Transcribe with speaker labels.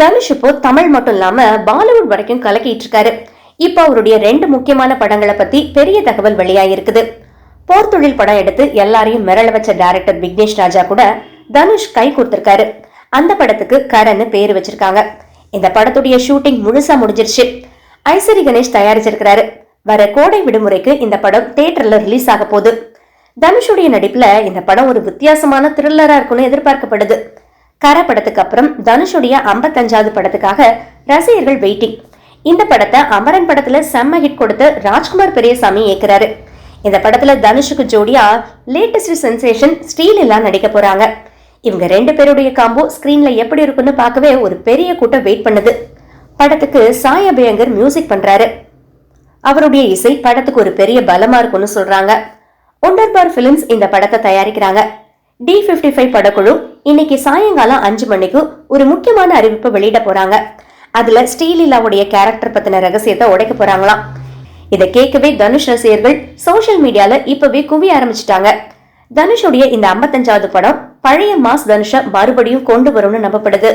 Speaker 1: தனுஷ் இப்போ தமிழ் மட்டும் இல்லாம பாலிவுட் வரைக்கும் கலக்கிட்டு இருக்காரு. இப்போ அவருடைய ரெண்டு முக்கியமான படங்களை பத்தி பெரிய தகவல் வெளியாயிருக்குது போர்த்தொழில் படம் எடுத்து எல்லாரையும் மிரள வச்ச டைரக்டர் விக்னேஷ் ராஜா கூட தனுஷ் கை கொடுத்திருக்காரு. அந்த படத்துக்கு கரன்னு பேரு வச்சிருக்காங்க. இந்த படத்துடைய ஷூட்டிங் முழுசா முடிஞ்சிருச்சு. ஐசரி கணேஷ் தயாரிச்சிருக்கிறாரு. வர கோடை விடுமுறைக்கு இந்த படம் தியேட்டர்ல ரிலீஸ் ஆக போகுது. தனுஷுடைய நடிப்புல இந்த படம் ஒரு வித்தியாசமான த்ரில்லரா இருக்கும்னு எதிர்பார்க்கப்படுது. கர படத்துக்கு அப்புறம் தனுஷுடைய ஐம்பத்தஞ்சாவது படத்துக்காக ரசிகர்கள் வெயிட்டிங் இந்த படத்தை அமரன் படத்துல செம்ம ஹிட் கொடுத்து ராஜ்குமார் பெரியசாமி ஏற்கிறாரு இந்த படத்துல தனுஷுக்கு ஜோடியா லேட்டஸ்ட் சென்சேஷன் ஸ்ரீலீலா நடிக்க போறாங்க. இவங்க ரெண்டு பேருடைய காம்போ ஸ்கிரீன்ல எப்படி இருக்குன்னு பார்க்கவே ஒரு பெரிய கூட்டம் வெயிட் பண்ணுது. படத்துக்கு சாய் அபயங்கர் மியூசிக் பண்றாரு. அவருடைய இசை படத்துக்கு ஒரு பெரிய பலமா இருக்கும்னு சொல்றாங்க. ஒண்டர்பார் பிலிம்ஸ் இந்த படத்தை தயாரிக்கிறாங்க. டி ஃபிஃப்டி ஃபைவ் படக்குழு இன்னைக்கு சாயங்காலம் அஞ்சு மணிக்கு ஒரு முக்கியமான அறிவிப்பு வெளியிட போறாங்க. அதுல ஸ்ரீலீலாவுடைய கேரக்டர் பத்தின ரகசியத்தை உடைக்க போறாங்களாம். இதை கேட்கவே தனுஷ் ரசிகர்கள் சோசியல் மீடியால இப்பவே குவி ஆரம்பிச்சிட்டாங்க. தனுஷுடைய இந்த ஐம்பத்தஞ்சாவது படம் பழைய மாஸ் தனுஷ மறுபடியும் கொண்டு வரும்னு நம்பப்படுது.